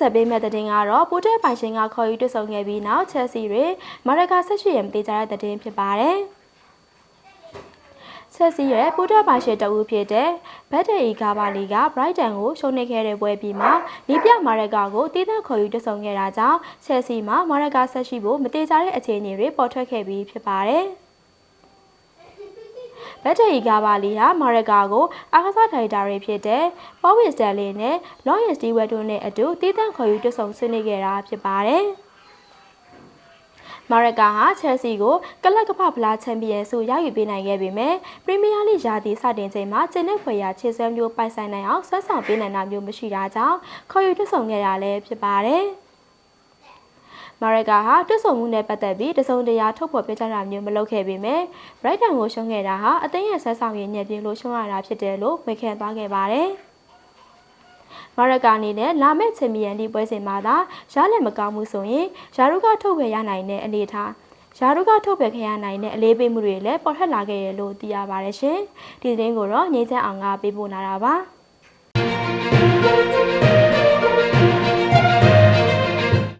ဆက်ပေးမဲ့တဲ့တင်ကတော့ပိုတဲပိုင်ရှင်ကခေါ်ယူတွေ့ဆုံခဲ့ပြီးနောက်ချက်စီတွေမာရကာဆက်ရှိရမသေးကြတဲ့တဲ့တင်ဖြစ်ပါတယ်။ချက်စီရဲ့ပိုတဲပိုင်ရှင်တဦးဖြစ်တဲ့ဘတ်တေအီကာဘာလီက Brighton ကိုရှုံးနေခဲ့တဲ့ပွဲပြီးမှနီးပြမာရကာကိုတည်တဲ့ခေါ်ယူတွေ့ဆုံခဲ့တာကြောင့်ချက်စီမှာမာရကာဆက်ရှိဖို့မသေးကြတဲ့အခြေအနေတွေပေါ်ထွက်ခဲ့ပြီးဖြစ်ပါတယ်။ ဘက်ထရီကာပါလီဟာမာရကာကိုအားကစားဒါရိုက်တာတွေဖြစ်တဲ့ပေါ်ဝစ်စတန်လီနဲ့လော့ယစ်စတီဝက်တို့နဲ့အတူတည်တံ့ခေါ်ယူတွေ့ဆုံဆွေးနွေးခဲ့တာဖြစ်ပါတယ်။မာရကာဟာချယ်ဆီကိုကလပ်ကပဖလားချန်ပီယံဆုရယူပေးနိုင်ခဲ့ပေမဲ့ပရီးမီးယားလိရာသီစတင်ချိန်မှာကျင်းတဲ့ဖွယ်ရာခြေစွမ်းမျိုးပိုင်ဆိုင်နိုင်အောင်ဆွမ်းဆောင်ပေးနိုင်တာမျိုးမရှိတာကြောင့်ခေါ်ယူတွေ့ဆုံခဲ့တာလည်းဖြစ်ပါတယ်။ မာရကာဟာတွတ်ဆုံမှုနဲ့ပတ်သက်ပြီးတစုံတရာထုတ်ဖော်ပြောကြားတာမျိုးမလုပ်ခဲ့ပေမဲ့ Brighton ကိုရှုံးခဲ့တာဟာအသင်းရဲ့ဆက်ဆောင်ရည်ညက်ပြင်းလို့ရှုံးရတာဖြစ်တယ်လို့ဝေခံသွားခဲ့ပါတယ်။မာရကာအနေနဲ့လာမယ့်ချန်ပီယံလိပွဲစဉ်မှာသာရလက်မကောင်းမှုဆိုရင်ယာရုကထုတ်ဝယ်ရနိုင်တဲ့အနေအထားယာရုကထုတ်ပယ်ခရနိုင်တဲ့အလေးပေးမှုတွေလည်းပေါ်ထွက်လာခဲ့ရလို့သိရပါတယ်ရှင်။ဒီသတင်းကိုတော့ငြိမ်းချမ်းအောင်ကပေးပို့လာတာပါ။